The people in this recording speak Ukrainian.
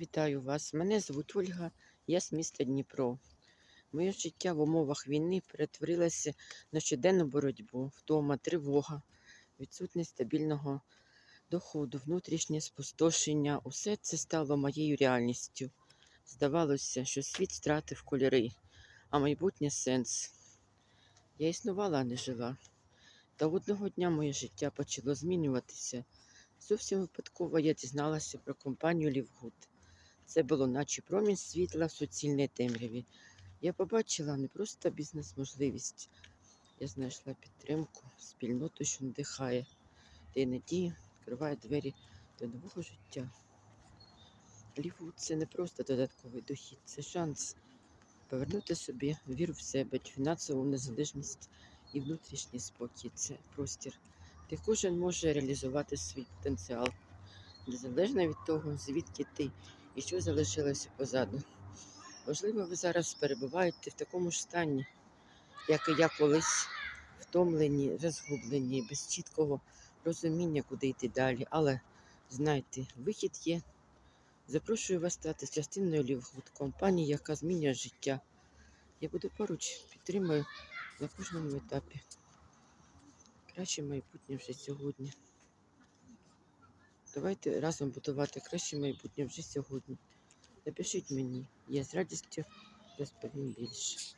Вітаю вас. Мене звуть Ольга, я з міста Дніпро. Моє життя в умовах війни перетворилося на щоденну боротьбу, втома, тривога, відсутність стабільного доходу, внутрішнє спустошення. Усе це стало моєю реальністю. Здавалося, що світ втратив кольори, а майбутнє сенс. Я існувала, а не жила. Та одного дня моє життя почало змінюватися. Зовсім випадково я дізналася про компанію Лівгуд. Це було наче промінь світла в суцільній темряві. Я побачила не просто бізнес-можливість. Я знайшла підтримку, спільноту, що надихає, дає надію, відкриває двері до нового життя. Лівгуд це не просто додатковий дохід, це шанс повернути собі віру в себе, фінансову незалежність і внутрішній спокій. Це простір, де кожен може реалізувати свій потенціал, незалежно від того, звідки ти і що залишилося позаду. Можливо, ви зараз перебуваєте в такому ж стані, як і я колись, втомлені, розгублені, без чіткого розуміння, куди йти далі. Але знайте, вихід є. Запрошую вас стати частиною Лівгуд, компанії, яка змінює життя. Я буду поруч, підтримую на кожному етапі. Краще майбутнє вже сьогодні. Давайте разом будувати краще майбутнє вже сьогодні. Напишіть мені, я з радістю розповім більше.